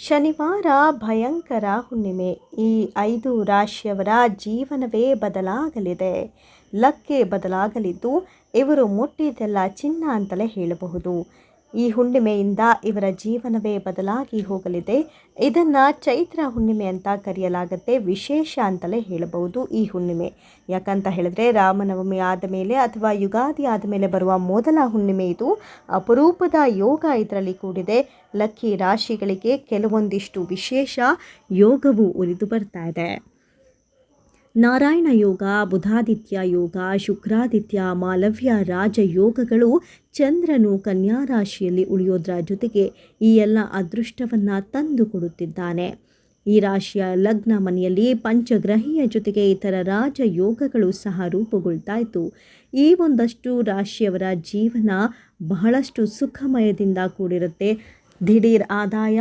ಶನಿವಾರ ಭಯಂಕರ ಹುಣ್ಣಿಮೆ. ಈ ಐದು ರಾಶಿಯವರ ಜೀವನವೇ ಬದಲಾಗಲಿದೆ. ಲಕ್ಕೆ ಬದಲಾಗಲಿದ್ದು ಇವರು ಮುಟ್ಟಿದ್ದೆಲ್ಲ ಚಿನ್ನ ಅಂತಲೇ ಹೇಳಬಹುದು. ಈ ಹುಣ್ಣಿಮೆಯಿಂದ ಇವರ ಜೀವನವೇ ಬದಲಾಗಿ ಹೋಗಲಿದೆ. ಇದನ್ನು ಚೈತ್ರ ಹುಣ್ಣಿಮೆ ಅಂತ ಕರೆಯಲಾಗುತ್ತೆ. ವಿಶೇಷ ಅಂತಲೇ ಹೇಳಬಹುದು ಈ ಹುಣ್ಣಿಮೆ. ಯಾಕಂತ ಹೇಳಿದ್ರೆ ರಾಮನವಮಿ ಆದ ಮೇಲೆ ಅಥವಾ ಯುಗಾದಿ ಆದ ಮೇಲೆ ಬರುವ ಮೊದಲ ಹುಣ್ಣಿಮೆ ಇದು. ಅಪರೂಪದ ಯೋಗ ಇದರಲ್ಲಿ ಕೂಡಿದೆ. ಲಕ್ಕಿ ರಾಶಿಗಳಿಗೆ ಕೆಲವೊಂದಿಷ್ಟು ವಿಶೇಷ ಯೋಗವು ಉರಿದು ಬರ್ತಾ ಇದೆ. ನಾರಾಯಣ ಯೋಗ, ಬುಧಾದಿತ್ಯ ಯೋಗ, ಶುಕ್ರಾದಿತ್ಯ, ಮಾಲವ್ಯ ರಾಜ ಯೋಗಗಳು ಚಂದ್ರನು ಕನ್ಯಾ ರಾಶಿಯಲ್ಲಿ ಉಳಿಯೋದ್ರ ಜೊತೆಗೆ ಈ ಎಲ್ಲ ಅದೃಷ್ಟವನ್ನು ತಂದು ಕೊಡುತ್ತಿದ್ದಾನೆ. ಈ ರಾಶಿಯ ಲಗ್ನ ಮನೆಯಲ್ಲಿ ಪಂಚಗ್ರಹಿಯ ಜೊತೆಗೆ ಇತರ ರಾಜ ಯೋಗಗಳು ಸಹ ರೂಪುಗೊಳ್ತಾ ಇತ್ತು. ಈ ಒಂದಷ್ಟು ರಾಶಿಯವರ ಜೀವನ ಬಹಳಷ್ಟು ಸುಖಮಯದಿಂದ ಕೂಡಿರುತ್ತೆ. ದಿಢೀರ್ ಆದಾಯ,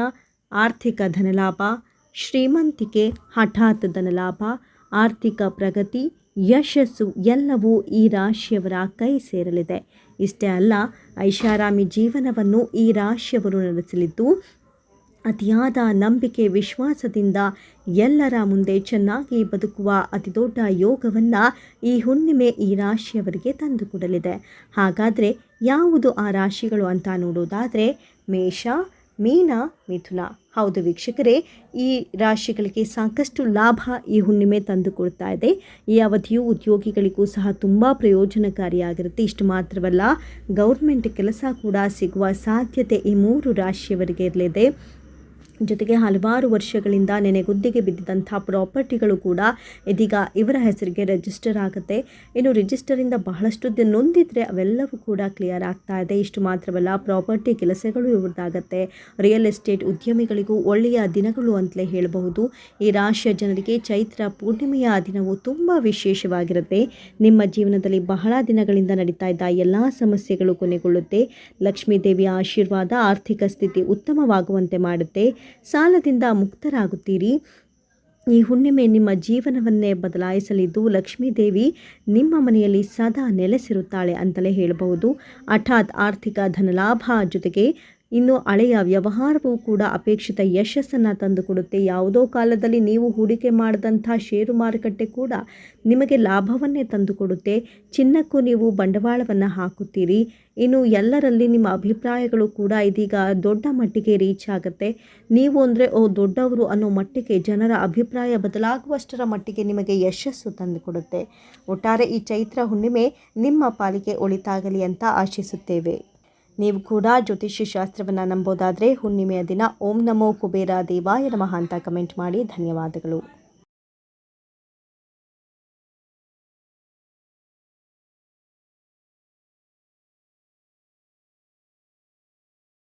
ಆರ್ಥಿಕ ಧನಲಾಭ, ಶ್ರೀಮಂತಿಕೆ, ಹಠಾತ್ ಧನಲಾಭ ಆರ್ಥಿಕ ಪ್ರಗತಿ, ಯಶಸ್ಸು ಎಲ್ಲವೂ ಈ ರಾಶಿಯವರ ಕೈ ಸೇರಲಿದೆ. ಇಷ್ಟೇ ಅಲ್ಲ, ಐಷಾರಾಮಿ ಜೀವನವನ್ನು ಈ ರಾಶಿಯವರು ನಡೆಸಲಿದ್ದು, ಅತಿಯಾದ ನಂಬಿಕೆ, ವಿಶ್ವಾಸದಿಂದ ಎಲ್ಲರ ಮುಂದೆ ಚೆನ್ನಾಗಿ ಬದುಕುವ ಅತಿದೊಡ್ಡ ಯೋಗವನ್ನು ಈ ಹುಣ್ಣಿಮೆ ಈ ರಾಶಿಯವರಿಗೆ ತಂದುಕೊಡಲಿದೆ ಹಾಗಾದರೆ, ಯಾವುದು ಆ ರಾಶಿಗಳು ಅಂತ ನೋಡೋದಾದರೆ, ಮೇಷ ಮೀನ, ಮಿಥುನ. ಹೌದು ವೀಕ್ಷಕರೇ, ಈ ರಾಶಿಗಳಿಗೆ ಸಾಕಷ್ಟು ಲಾಭ ಈ ಹುಣ್ಣಿಮೆ ತಂದು ಕೊಡ್ತಾ ಇದೆ. ಈ ಅವಧಿಯು ಉದ್ಯೋಗಿಗಳಿಗೂ ಸಹ ತುಂಬ ಪ್ರಯೋಜನಕಾರಿಯಾಗಿರುತ್ತೆ. ಇಷ್ಟು ಮಾತ್ರವಲ್ಲ, ಗೌರ್ಮೆಂಟ್ ಕೆಲಸ ಕೂಡ ಸಿಗುವ ಸಾಧ್ಯತೆ ಈ ಮೂರು ರಾಶಿಯವರಿಗೆ ಇರಲಿದೆ. ಜೊತೆಗೆ ಹಲವಾರು ವರ್ಷಗಳಿಂದ ನೆನೆಗುದ್ದಿಗೆ ಬಿದ್ದಿದಂಥ ಪ್ರಾಪರ್ಟಿಗಳು ಕೂಡ ಇದೀಗ ಇವರ ಹೆಸರಿಗೆ ರಿಜಿಸ್ಟರ್ ಆಗುತ್ತೆ. ಇನ್ನು ರಿಜಿಸ್ಟರಿಂದ ಬಹಳಷ್ಟು ದಿನ ನೊಂದಿದ್ರೆ ಅವೆಲ್ಲವೂ ಕೂಡ ಕ್ಲಿಯರ್ ಆಗ್ತಾ ಇದೆ. ಇಷ್ಟು ಮಾತ್ರವಲ್ಲ, ಪ್ರಾಪರ್ಟಿ ಕೆಲಸಗಳು ಇವ್ರದ್ದಾಗತ್ತೆ. ರಿಯಲ್ ಎಸ್ಟೇಟ್ ಉದ್ಯಮಿಗಳಿಗೂ ಒಳ್ಳೆಯ ದಿನಗಳು ಅಂತಲೇ ಹೇಳಬಹುದು. ಈ ರಾಶಿಯ ಜನರಿಗೆ ಚೈತ್ರ ಪೂರ್ಣಿಮೆಯ ದಿನವು ತುಂಬ ವಿಶೇಷವಾಗಿರುತ್ತೆ. ನಿಮ್ಮ ಜೀವನದಲ್ಲಿ ಬಹಳ ದಿನಗಳಿಂದ ನಡೀತಾ ಇದ್ದ ಎಲ್ಲ ಸಮಸ್ಯೆಗಳು ಕೊನೆಗೊಳ್ಳುತ್ತೆ. ಲಕ್ಷ್ಮೀ ದೇವಿಯ ಆಶೀರ್ವಾದ ಆರ್ಥಿಕ ಸ್ಥಿತಿ ಉತ್ತಮವಾಗುವಂತೆ ಮಾಡುತ್ತೆ. ಸಾಲದಿಂದ ಮುಕ್ತರಾಗುತ್ತೀರಿ. ಈ ಹುಣ್ಣಿಮೆ ನಿಮ್ಮ ಜೀವನವನ್ನೇ ಬದಲಾಯಿಸಲಿದ್ದು, ಲಕ್ಷ್ಮೀದೇವಿ ನಿಮ್ಮ ಮನೆಯಲ್ಲಿ ಸದಾ ನೆಲೆಸಿರುತ್ತಾಳೆ ಅಂತಲೇ ಹೇಳಬಹುದು. ಹಠಾತ್ ಆರ್ಥಿಕ ಧನಲಾಭ ಜೊತೆಗೆ ಇನ್ನು ಹಳೆಯ ವ್ಯವಹಾರವೂ ಕೂಡ ಅಪೇಕ್ಷಿತ ಯಶಸ್ಸನ್ನು ತಂದುಕೊಡುತ್ತೆ. ಯಾವುದೋ ಕಾಲದಲ್ಲಿ ನೀವು ಹೂಡಿಕೆ ಮಾಡಿದಂಥ ಷೇರು ಮಾರುಕಟ್ಟೆ ಕೂಡ ನಿಮಗೆ ಲಾಭವನ್ನೇ ತಂದುಕೊಡುತ್ತೆ. ಚಿನ್ನಕ್ಕೂ ನೀವು ಬಂಡವಾಳವನ್ನು ಹಾಕುತ್ತೀರಿ. ಇನ್ನು ಎಲ್ಲರಲ್ಲಿ ನಿಮ್ಮ ಅಭಿಪ್ರಾಯಗಳು ಕೂಡ ಇದೀಗ ದೊಡ್ಡ ಮಟ್ಟಿಗೆ ರೀಚ್ ಆಗುತ್ತೆ. ನೀವು ಅಂದರೆ, ಓ, ದೊಡ್ಡವರು ಅನ್ನೋ ಮಟ್ಟಿಗೆ, ಜನರ ಅಭಿಪ್ರಾಯ ಬದಲಾಗುವಷ್ಟರ ಮಟ್ಟಿಗೆ ನಿಮಗೆ ಯಶಸ್ಸು ತಂದುಕೊಡುತ್ತೆ. ಒಟ್ಟಾರೆ ಈ ಚೈತ್ರ ಹುಣ್ಣಿಮೆ ನಿಮ್ಮ ಪಾಲಿಗೆ ಒಳಿತಾಗಲಿ ಅಂತ ಆಶಿಸುತ್ತೇವೆ. ನೀವು ಕೂಡ ಜ್ಯೋತಿಷ್ಯ ಶಾಸ್ತ್ರವನ್ನು ನಂಬೋದಾದರೆ ಹುಣ್ಣಿಮೆಯ ದಿನ ಓಂ ನಮೋ ಕುಬೇರ ದೇವಾಯ ನಮಃ ಅಂತ ಕಮೆಂಟ್ ಮಾಡಿ ಧನ್ಯವಾದಗಳು.